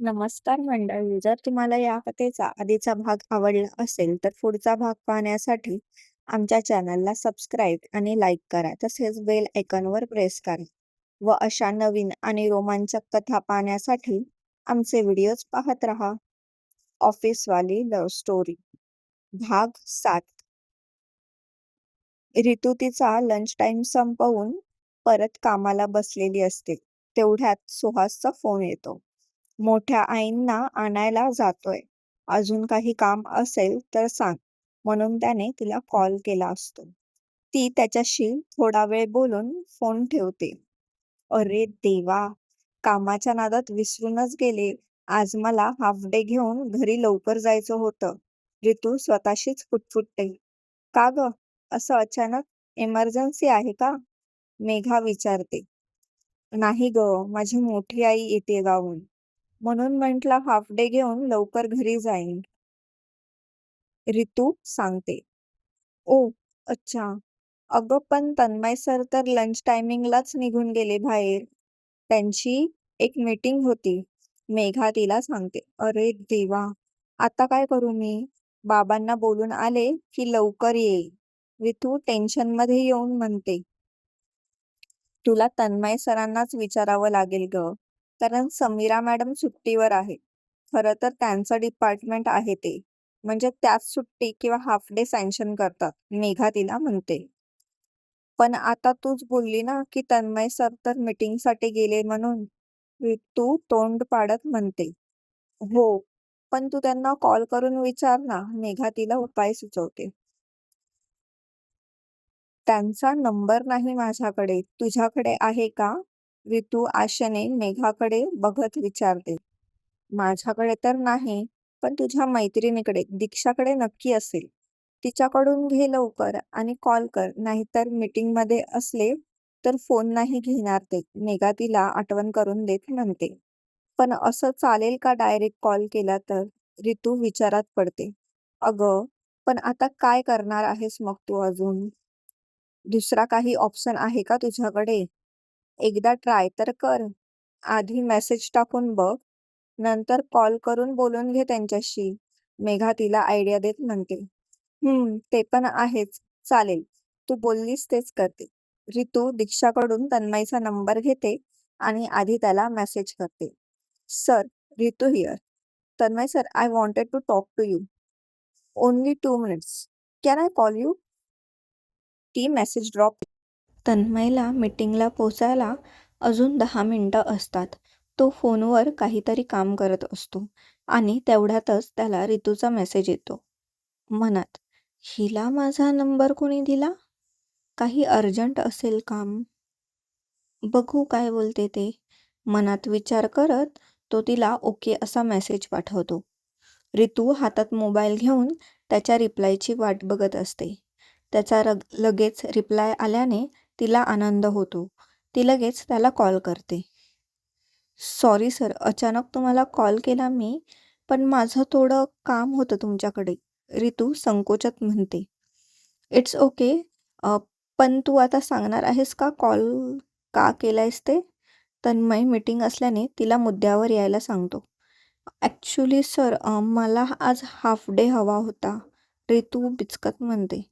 नमस्कार मंडळी. जर तुम्हाला या कथेचा आधीचा भाग आवडला असेल तर पुढचा भाग पाहण्यासाठी आमच्या चॅनलला सबस्क्राईब आणि लाईक करा. तसेच बेल आयकॉनवर प्रेस करा व अशा नवीन आणि रोमांचक कथा पाहण्यासाठी आमचे व्हिडिओज पाहत राहा. ऑफिसवाली लव्ह स्टोरी भाग सात रितू तिचा लंच टाइम संपवून परत कामाला बसलेली असते. तेवढ्यात सुहासचा फोन येतो. मोठ्या आईंना आणायला जातोय. अजून काही काम असेल तर सांग म्हणून त्याने तिला कॉल केला असतो. ती त्याच्याशी थोडा वेळ बोलून फोन ठेवते. अरे देवा! कामाच्या नादात विसरूनच गेले. आज मला हाफ डे घेऊन घरी लवकर जायचं होतं. रितू स्वतःशीच फुटफुटते का गं? असं अचानक? इमर्जन्सी आहे का? मेघा विचारते. नाही ग माझी मोठी आई येतेय गावून म्हणून म्हंटलं हाफ डे घेऊन लवकर घरी जाईन. रितू सांगते. ओ, अच्छा. अगं पण तन्मय सर तर लंच टायमिंगलाच निघून गेले बाहेर. त्यांची एक मीटिंग होती. मेघा तिला सांगते. अरे देवा! आता काय करू मी? बाबांना बोलून आले की लवकर ये. रितू टेन्शनमध्ये येऊन म्हणते. तुला तन्मय सरांनाच विचारावं लागेल ग कारण समीरा मॅडम सुट्टीवर आहे. खरं तर त्यांचं डिपार्टमेंट आहे ते. म्हणजे त्याच सुट्टी किंवा हाफ डे सँक्शन करतात. मेघा तिला म्हणते. पण आता तूच बोलली ना की तन्मय सर तर मीटिंगसाठी गेले म्हणून. तू तोंड पाडत म्हणते. हो, पण तू त्यांना कॉल करून विचार ना. मेघा तिला उपाय सुचवते. त्यांचा नंबर नाही माझ्याकडे. तुझ्याकडे आहे का? रितू आशेने मेघाकडे बघत विचारते. माझ्याकडे तर नाही, पण तुझ्या मैत्रिणीकडे, दीक्षाकडे नक्की असेल. तिच्याकडून घे लवकर आणि कॉल कर. नाहीतर मीटिंगमध्ये असले तर फोन नाही घेणार ते. मेघा तिला आठवण करून देत म्हणते. पण असं चालेल का डायरेक्ट कॉल केला तर? रितू विचारात पडते. अगं, पण आता काय करणार आहेस मग तू अजून? दुसरा काही ऑप्शन आहे का तुझ्याकडे? एकदा ट्राय तर कर. आधी मेसेज टाकून बघ. नंतर कॉल करून बोलून घे त्यांच्याशी. मेघा तिला आयडिया देत म्हणते. हम्म, ते पण आहेच. चालेल. तू बोललीस तेच करते. रितू दीक्षाकडून तन्मयचा नंबर घेते आणि आधी त्याला मेसेज करते. Sir, Ritu here. Tanmay sir, I wanted to talk to you. Only two minutes. Can I call you? ती मेसेज ड्रॉप तन्मयला मीटिंगला पोचायला अजून दहा मिनटं असतात. तो फोनवर काहीतरी काम करत असतो आणि तेवढ्यातच त्याला रितूचा मेसेज येतो. मनात, हिला माझा नंबर कोणी दिला? काही अर्जंट असेल काम. बघू काय बोलते ते. मनात विचार करत तो तिला ओके असा मेसेज पाठवतो. रितू हातात मोबाईल घेऊन त्याच्या रिप्लायची वाट बघत असते. त्याचा लगेच रिप्लाय आल्याने तिला आनंद होतो. ती लगेच त्याला कॉल करते. सॉरी सर, अचानक तुम्हाला कॉल केला मी. पण माझं थोडं काम होतं तुमच्याकडे. रितू संकोचात म्हणते. It's okay. पण तू आता सांगणार आहेस का कॉल का केलायस ते? तन्मय मीटिंग असल्याने तिला मुद्द्यावर यायला सांगतो. ॲक्च्युली सर, मला आज हाफ डे हवा होता. रितू बिचकत म्हणते.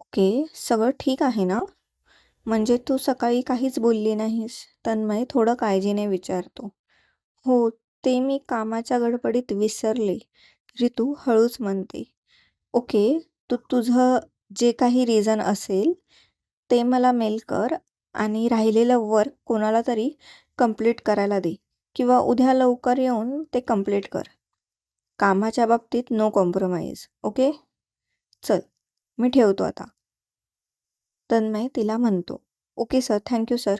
ओके, सगळं ठीक आहे ना? म्हणजे तू सकाळी काहीच बोलली नाहीस? तन्मय थोडं काळजीने विचारतो. हो, ते मी कामाच्या गडबडीत विसरले. रितू हळूच म्हणते. ओके, तू तुझं जे काही रिझन असेल ते मला मेल कर आणि राहिलेलं वर्क कोणाला तरी कंप्लीट करायला दे किंवा उद्या लवकर येऊन ते कंप्लीट कर. कामाच्या बाबतीत नो कॉम्प्रोमाइज. ओके? चल, मी ठेवतो आता. तन्मय तिला म्हणतो. Okay sir, thank you sir.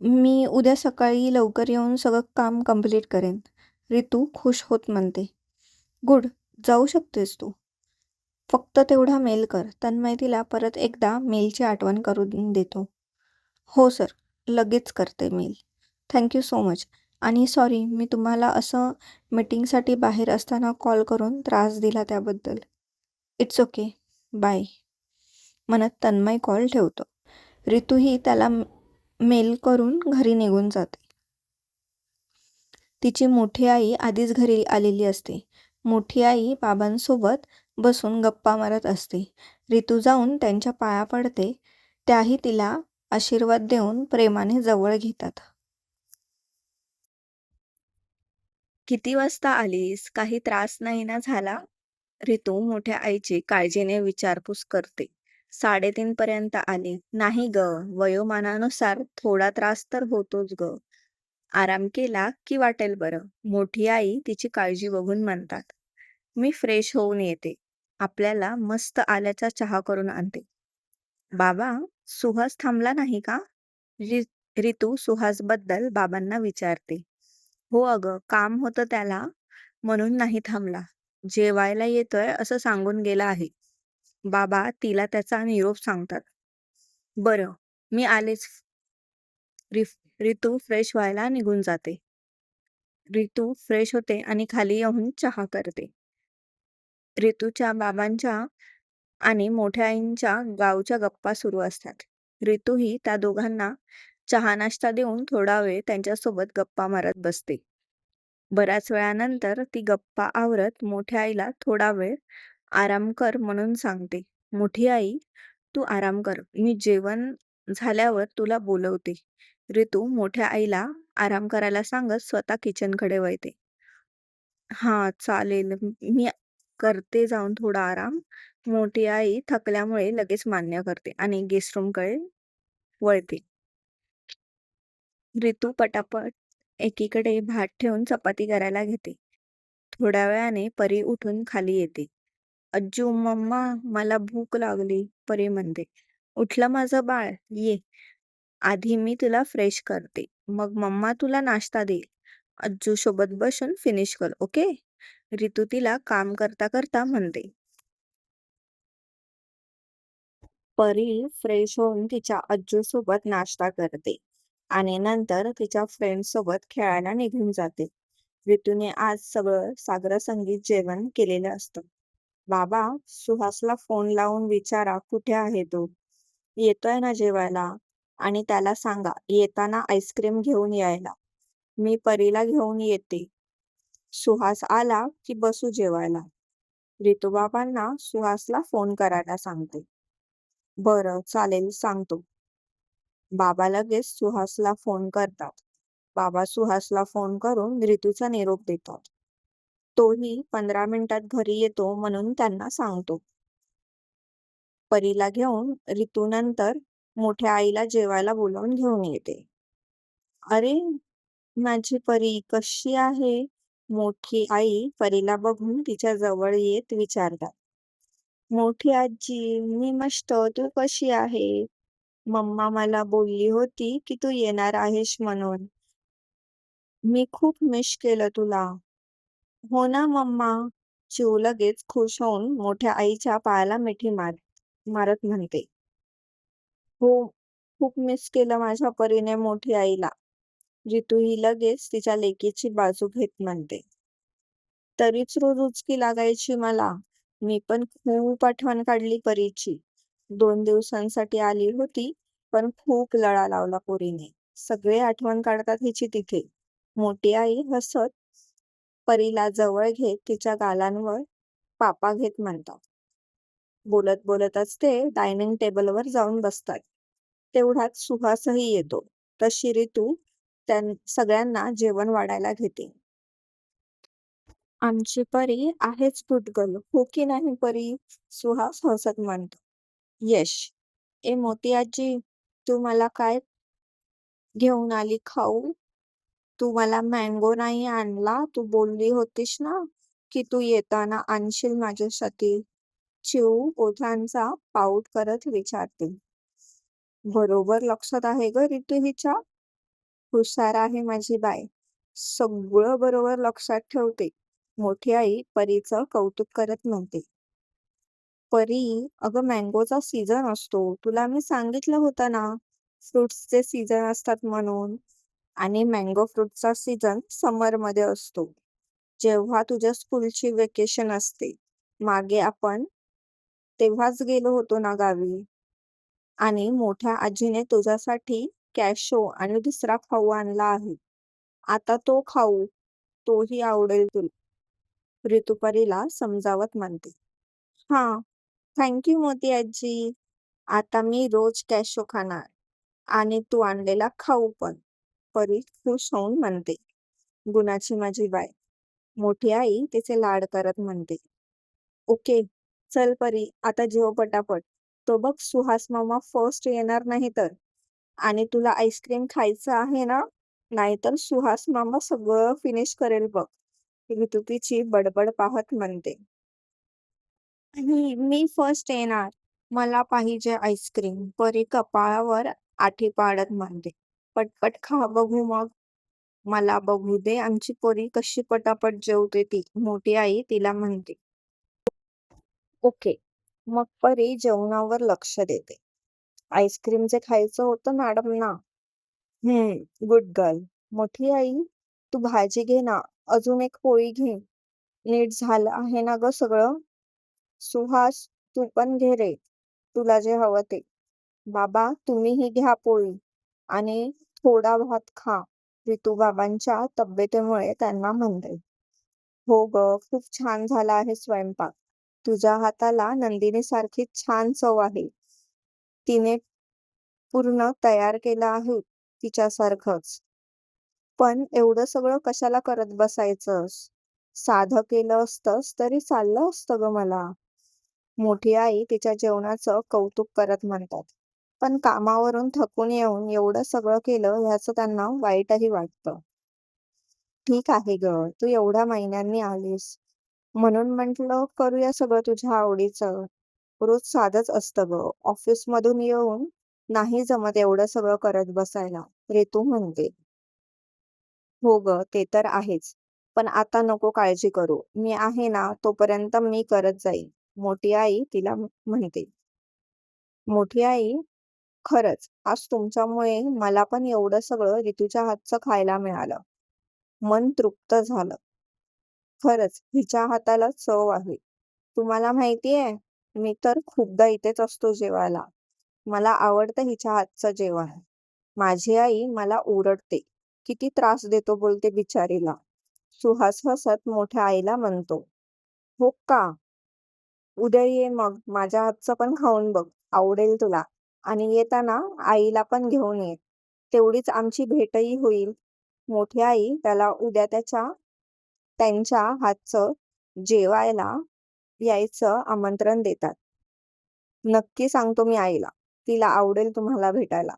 मी उद्या सकाळी लवकर येऊन सगळं काम कंप्लीट करेन. रितू खुश होत म्हणते. गुड, जाऊ शकतेस तू. फक्त तेवढा मेल कर. तन्मय तिला परत एकदा मेलची आठवण करून देतो. हो सर, लगेच करते mail. Thank you so much. आणि सॉरी मी तुम्हाला असं मीटिंगसाठी बाहेर असताना कॉल करून त्रास दिला त्याबद्दल. It's okay. बाय. म्हणत तन्मय कॉल ठेवतो. रितूही त्याला मेल करून घरी निघून जाते. तिची मोठी आई आधीच घरी आलेली असते. मोठी आई बाबांसोबत बसून गप्पा मारत असते. रितू जाऊन त्यांच्या पाया पडते. त्याही तिला आशीर्वाद देऊन प्रेमाने जवळ घेतात. किती वाजता आलीस? काही त्रास नाही ना झाला? रितू मोठ्या आईची काळजीने विचारपूस करते. साडेतीन पर्यंत आली. नाही ग वयोमानानुसार थोडा त्रास तर होतोच ग. आराम केला की वाटेल बरं. मोठी आई तिची काळजी बघून म्हणतात. मी फ्रेश होऊन येते. आपल्याला मस्त आल्याचा चहा करून आणते. बाबा सुहास थांबला नाही का? रि रितू सुहासबद्दल बाबांना विचारते. हो अगं काम होतं त्याला म्हणून नाही थांबला. जेवायला येतोय असं सांगून गेला आहे. बाबा तिला त्याचा निरोप सांगतात. बरं मी आलेच. रिफ रितू फ्रेश व्हायला निघून जाते. रितू फ्रेश होते आणि खाली येऊन चहा करते. रितूच्या बाबांच्या आणि मोठ्या आईंच्या गावच्या गप्पा सुरू असतात. रितूही त्या दोघांना चहा नाश्ता देऊन थोडा वेळ त्यांच्यासोबत गप्पा मारत बसते. बऱ्याच वेळानंतर ती गप्पा आवरत मोठ्या आईला थोडा वेळ आराम कर म्हणून सांगते. मोठी आई तू आराम कर. मी जेवण झाल्यावर तुला बोलवते. रितू मोठ्या आईला आराम करायला सांगत स्वतः किचनकडे वळते. हा चालेल. मी करते जाऊन थोडा आराम. मोठी आई थकल्यामुळे लगेच मान्य करते आणि गेस्ट रूमकडे वळते. रितू पटापट एकीकडे भात ठेवून चपाती करायला घेते. थोड्या वेळाने परी उठून खाली येते. अज्जू मम्मा मला भूक लागली परी म्हणते. उठलं माझं बाळ ये. आधी मी तुला फ्रेश करते. मग मम्मा तुला नाश्ता देईल. अज्जू सोबत बसून फिनिश कर ओके? रितू तिला काम करता करता म्हणते. परी फ्रेश होऊन तिच्या अज्जू सोबत नाश्ता करते आणि नंतर तिच्या फ्रेंड सोबत खेळायला निघून जाते. रितूने आज सगळं सागर संगीत जेवण केलेलं असतं. बाबा सुहासला फोन लावून विचारा कुठे आहे तो? येतोय ना जेवायला. आणि त्याला सांगा येताना आईस्क्रीम घेऊन यायला. मी परीला घेऊन येते. सुहास आला की बसू जेवायला. रितूबाबांना सुहासला फोन करायला सांगते. बरं चालेल सांगतो. बाबा लगेच सुहासला फोन करतात. बाबा सुहासला फोन करून ऋतूचा निरोप देतात. तोही पंधरा मिनिटात घरी येतो म्हणून त्यांना सांगतो. परीला घेऊन ऋतूनंतर मोठ्या आईला जेवायला बोलावून घेऊन येते. अरे माझी परी कशी आहे? मोठी आई परीला बघून तिच्या जवळ येत विचारतात. मोठी आजी मी मस्त तू कशी आहे? मम्मा मला बोलली होती की तू येणार आहेस म्हणून. मी खूप मिस केलं तुला. हो ना मम्मा. शिव लगेच खुश होऊन मोठ्या आईच्या पायाला मिठी मार मारत म्हणते. हो खूप मिस केलं माझ्या परीने मोठी आईला. जितू ही लगेच तिच्या लेकीची बाजू घेत म्हणते. तरीच रोज उचकी लागायची मला. मी पण खूप आठवण काढली परीची. दोन दिवसांसाठी आली होती पण खूप लळा लावला पोरीने. सगळे आठवण काढतात हिची तिथे. मोठी आई हसत परीला जवळ घेत तिच्या गालांवर पापा घेत म्हणतात. बोलत बोलतच ते डायनिंग टेबलवर जाऊन बसतात. तेवढ्यात सुहासही येतो. तशी ऋतू त्यां सगळ्यांना जेवण वाढायला घेते. आमची परी आहेच फुटगल हो की नाही परी? सुहास हसत म्हणतो. यश ए मोती आजी तू मला काय घेऊन आली खाऊ? तू मला मँगो नाही आणला तू बोलली होतीस ना की तू येताना आणशील माझ्यासाठी. चिव ओठांचा पाऊट करत विचारते. बरोबर लक्षात आहे ग रितू हिच्या? हुशार आहे माझी बाय सगळं बरोबर लक्षात ठेवते. मोठी आई परीचं कौतुक करत नव्हते परी अगं मँगोचा सीझन असतो. तुला मी सांगितलं होतं ना फ्रुट्सचे सीझन असतात म्हणून. आणि मँगो फ्रूटचा सीझन समरमध्ये असतो. जेव्हा तुझ्या स्कूलची वेकेशन असते मागे आपण तेव्हाच गेलो होतो ना गावी? आणि मोठ्या आजीने तुझ्यासाठी कॅशो आणि दुसरा खाऊ आणला आहे. आता तो खाऊ तोही आवडेल तुला. ऋतुपरीला समजावत म्हणते. हा थँक्यू मोती आजी. आता मी रोज कॅशो खाणार आणि तू आणलेला खाऊ पण. परी खुश होऊन म्हणते. गुणाची माझी बाय मोठी आई तिचे लाड करत म्हणते. ओके चल परी आता जेव पटापट. तो बघ सुहास मामा फर्स्ट येणार नाही तर. आणि तुला आईस्क्रीम खायचं आहे ना? नाहीतर सुहास मामा सगळं फिनिश करेल बघ. ऋतुतीची तिची बडबड पाहत म्हणते. मी फर्स्ट येणार. मला पाहिजे आईस्क्रीम परी कपाळावर आठी पाडत म्हणते. पटपट खा बघू मग. मला बघू दे आमची परी कशी पटापट जेवते ती. मोठी आई तिला म्हणते. ओके. मग परी जेवणावर लक्ष देते. आईस्क्रीमचे खायचं होतं मॅडम ना? हम्म. Good girl. मोठी आई तू भाजी घे ना. अजून एक पोळी घे. नीट झालं आहे ना ग सगळं? सुहास तू पण घे रे. तुला जे हवं ते. बाबा तुम्हीही घ्या पोळी. आणि थोडा भात खा रितू बाबांच्या तब्येतीमुळे त्यांना म्हणते हो ग खूप छान झाला आहे स्वयंपाक. तुझ्या हाताला नंदिनी सारखी छान चव आहे. तिने पूर्ण तयार केलं आहे तिच्यासारखंच. पण एवढं सगळं कशाला करत बसायचंस? साधं केलं असतंस तरी चाललं असतं ग मला. मोठी आई तिच्या जेवणाचं कौतुक करत म्हणतात. पण कामावरून थकून येऊन एवढं सगळं केलं ह्याचं त्यांना वाईटही वाटतं. ठीक आहे ग तू एवढ्या महिन्यांनी आलीस. म्हणून म्हंटल करूया सगळं तुझ्या आवडीचं. रोज साधच असतं ग ऑफिस मधून येऊन नाही जमत एवढं सगळं करत बसायला रेतू म्हणते. हो ग ते तर आहेच पण आता नको काळजी करू. मी आहे ना तोपर्यंत मी करत जाईन. मोठी आई तिला म्हणते. मोठी आई खरंच आज तुमच्यामुळे मला पण एवढं सगळं ऋतूच्या हातचं खायला मिळालं. मन तृप्त झालं. खरंच हिच्या हाताला चव आहे. तुम्हाला माहितीये मी तर खूपदा इथेच असतो जेवायला. मला आवडतं हिच्या हातचं जेवण. माझी आई मला ओरडते किती त्रास देतो बोलते बिचारीला. सुहास हसत मोठ्या आईला म्हणतो. हो का? उद्या ये मग माझ्या हातचं पण खाऊन बघ आवडेल तुला. आणि येताना आईला पण घेऊन ये. तेवढीच आमची भेटही होईल. मोठी आई त्याला उद्या त्याच्या त्यांच्या हातचं जेवायला यायचं आमंत्रण देतात. नक्की सांगतो मी आईला. तिला आवडेल तुम्हाला भेटायला.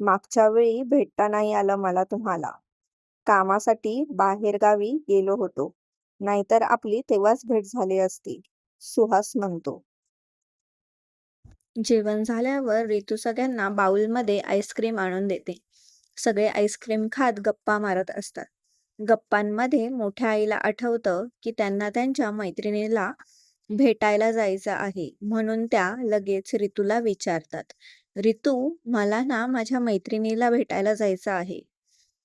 मागच्या वेळी भेटता नाही आलं मला तुम्हाला. कामासाठी बाहेरगावी गेलो होतो. नाहीतर आपली तेव्हाच भेट झाली असती. सुहास म्हणतो. जेवण झाल्यावर रितू सगळ्यांना बाउलमध्ये आईस्क्रीम आणून देते. सगळे आईस्क्रीम खात गप्पा मारत असतात. गप्पांमध्ये मोठ्या आईला आठवतं की त्यांना त्यांच्या मैत्रिणीला भेटायला जायचं आहे म्हणून त्या लगेच रितूला विचारतात. रितू मला ना माझ्या मैत्रिणीला भेटायला जायचं आहे.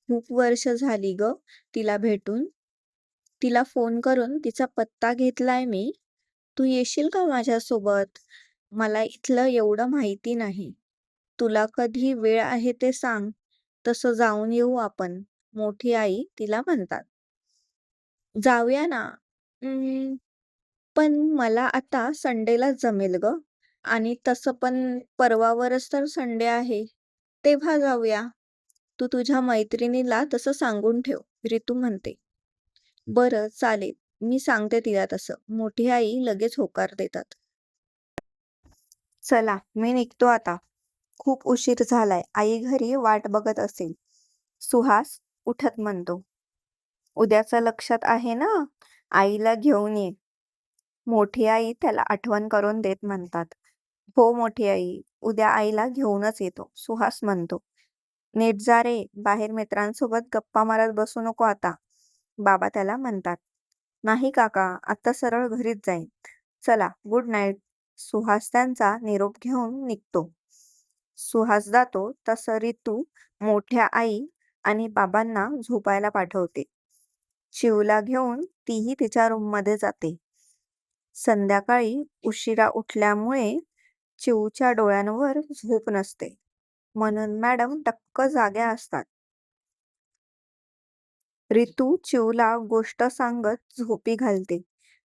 खूप वर्ष झाली ग तिला भेटून. तिला फोन करून तिचा पत्ता घेतलाय मी. तू येशील का माझ्यासोबत? मला इथलं एवढं माहिती नाही. तुला कधी वेळ आहे ते सांग. तसं जाऊन येऊ आपण. मोठी आई तिला म्हणतात. जाऊया ना. पण मला आता संडेला जमेल ग. आणि तसं पण परवावरच तर संडे आहे. तेव्हा जाऊया. तू तुझ्या मैत्रिणीला तसं सांगून ठेव. रितू म्हणते. बरं चालेल. मी सांगते तिला तसं. मोठी आई लगेच होकार देतात. चला मी निघतो आता. खूप उशीर झालाय. आई घरी वाट बघत असेल. सुहास उठत म्हणतो. उद्याचं लक्षात आहे ना? आईला घेऊन ये. मोठी आई त्याला आठवण करून देत म्हणतात. हो मोठी आई. उद्या आईला घेऊनच येतो. सुहास म्हणतो. नीट जा रे. बाहेर मित्रांसोबत गप्पा मारत बसू नको आता. बाबा त्याला म्हणतात. नाही काका आता सरळ घरीच जाईन. चला गुड नाईट सुहास त्यांचा निरोप घेऊन निघतो. सुहास जातो तसं ऋतू मोठ्या आई आणि बाबांना झोपायला पाठवते. शिवला घेऊन तीही तिच्या रूममध्ये जाते. संध्याकाळी उशिरा उठल्यामुळे चिवच्या डोळ्यांवर झोप नसते. म्हणून मॅडम टक्क जाग्या असतात. रितू चिवला गोष्ट सांगत झोपी घालते.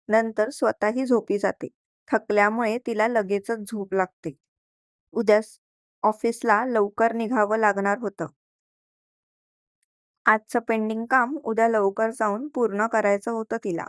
नंतर स्वतःही झोपी जाते. थकल्यामुळे तिला लगेचच झोप लागते. उद्या ऑफिसला लवकर निघावं लागणार होतं. आजचं पेंडिंग काम उद्या लवकर जाऊन पूर्ण करायचं होतं तिला.